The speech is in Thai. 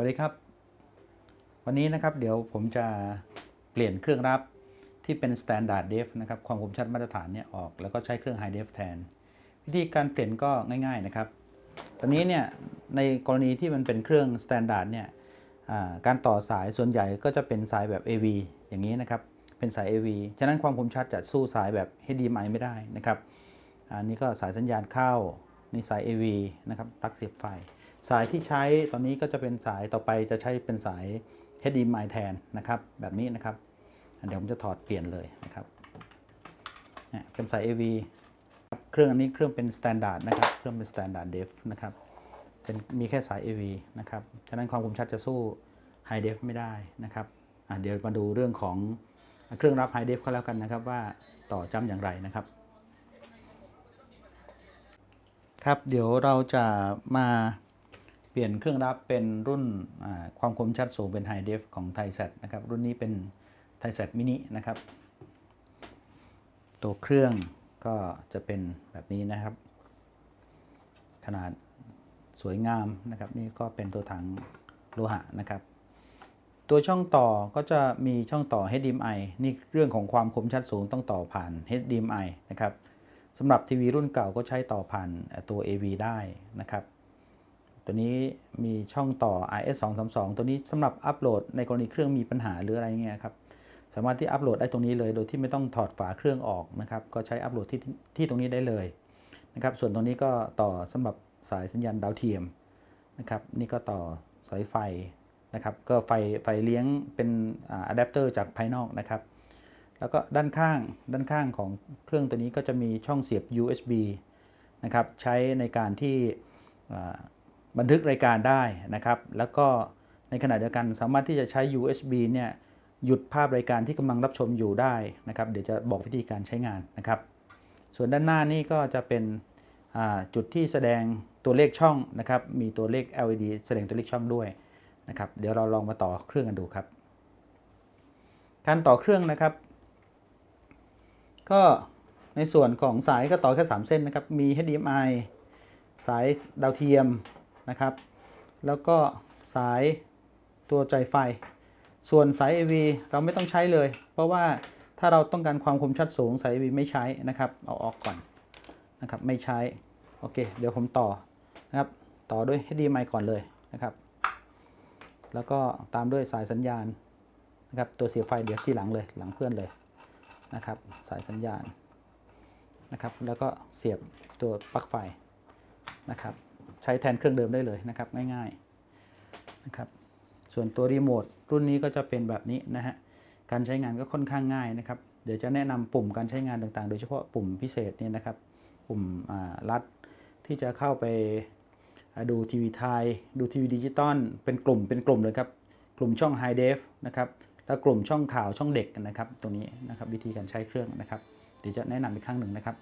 วัสดีครับ วันนี้นะครับเดี๋ยวผมจะเปลี่ยนเครื่องรับที่เป็น Standard Def นะครับความคมชัดมาตรฐานเนี่ยออก แล้วก็ใช้เครื่อง High Def แทน วิธีการเปลี่ยนก็ง่าย ๆนะครับ ตอนนี้เนี่ยในกรณีที่มันเป็นเครื่อง Standard เนี่ยการต่อสายส่วนใหญ่ก็จะเป็นสายแบบ AV อย่างนี้นะครับ เป็นสาย AV ฉะนั้นความคมชัดจะสู้สายแบบ HDMI ไม่ได้นะครับอันนี้ก็สายสัญญาณเข้านี่สาย AV นะครับปลั๊กเสียบไฟ สายที่ใช้ตอนนี้ก็จะเป็นสายต่อไปจะใช้เป็นสาย HDMI แทนนะครับ แบบนี้นะครับ เดี๋ยวผมจะถอดเปลี่ยนเลยนะครับเป็นสาย AV เครื่องอันนี้เครื่องเป็น Standard นะครับ เครื่องเป็น Standard Def นะครับเป็นมีแค่สาย AV นะครับ ฉะนั้นความคมชัดจะสู้ High Def ไม่ได้นะครับเดี๋ยวมาดูเรื่องของเครื่องรับ High Def ก็แล้วกันนะครับว่าต่อจำอย่างไรนะครับ ครับเดี๋ยวเราจะมา ปลี่ยนเครื่องรับเป็นรุ่นความคมชัดสูงเป็น High Def ของ t h a i s a t นะครับ รุ่นนี้เป็น t h a i s a t mini นะครับ ตัวเครื่องก็จะเป็นแบบนี้นะครับ ขนาดสวยงามนะครับ นี่ก็เป็นตัวถังโลหะนะครับ ตัวช่องต่อก็จะมีช่องต่อ HDMI นี่เรื่องของความคมชัดสูงต้องต่อผ่าน HDMI นะครับสำหรับทีวีรุ่นเก่าก็ใช้ต่อผ่านตัว AV ได้นะครับ ตัวนี้มีช่องต่อ RS 2 3 2ตัวนี้สำหรับอัปโหลดในกรณีเครื่องมีปัญหาหรืออะไรเงี้ยครับสามารถที่อัปโหลดได้ตรงนี้เลยโดยที่ไม่ต้องถอดฝาเครื่องออกนะครับก็ใช้อัปโหลดที่ที่ตรงนี้ได้เลยนะครับส่วนตรงนี้ก็ต่อสำหรับสายสัญญาณดาวเทียมนะครับนี่ก็ต่อสายไฟนะครับก็ไฟไฟเลี้ยงเป็นอะแดปเตอร์จากภายนอกนะครับแล้วก็ด้านข้างด้านข้างของเครื่องตัวนี้ก็จะมีช่องเสียบ USB นะครับใช้ในการที่อ่า บันทึกรายการได้นะครับ แล้วก็ในขณะเดียวกันสามารถที่จะใช้ USB เนี่ยหยุดภาพรายการที่กำลังรับชมอยู่ได้นะครับ เดี๋ยวจะบอกวิธีการใช้งานนะครับ ส่วนด้านหน้านี่ก็จะเป็นจุดที่แสดงตัวเลขช่องนะครับ มีตัวเลข LED แสดงตัวเลขช่องด้วยนะครับ เดี๋ยวเราลองมาต่อเครื่องกันดูครับ การต่อเครื่องนะครับ ก็ในส่วนของสายก็ต่อแค่ 3 เส้นนะครับ มี HDMI สายดาวเทียม นะครับ แล้วก็สายตัวใจไฟ ส่วนสาย AV เราไม่ต้องใช้เลย เพราะว่าถ้าเราต้องการความคมชัดสูงสาย AV ไม่ใช้นะครับ เอาออกก่อนนะครับ ไม่ใช้ โอเค เดี๋ยวผมต่อนะครับ ต่อด้วย HDMI ก่อนเลยนะครับ แล้วก็ตามด้วยสายสัญญาณนะครับ ตัวเสียบไฟเดี๋ยวที่หลังเลย หลังเพื่อนเลยนะครับ สายสัญญาณนะครับ แล้วก็เสียบตัวปลั๊กไฟนะครับ ใช้แทนเครื่องเดิมได้เลยนะครับง่ายๆนะครับส่วนตัวรีโมทรุ่นนี้ก็จะเป็นแบบนี้นะฮะการใช้งานก็ค่อนข้างง่ายนะครับ เดี๋ยวจะแนะนำปุ่มการใช้งานต่างๆ โดยเฉพาะปุ่มพิเศษเนี่ยนะครับ ปุ่มลัดที่จะเข้าไปดูทีวีไทย ดูทีวีดิจิตอลเป็นกลุ่มเป็นกลุ่มเลยครับ กลุ่มช่อง High Def นะครับแล้วกลุ่มช่องข่าวช่องเด็กนะครับตรงนี้นะครับวิธีการใช้เครื่องนะครับ เดี๋ยวจะแนะนำอีกครั้งหนึ่งนะครับ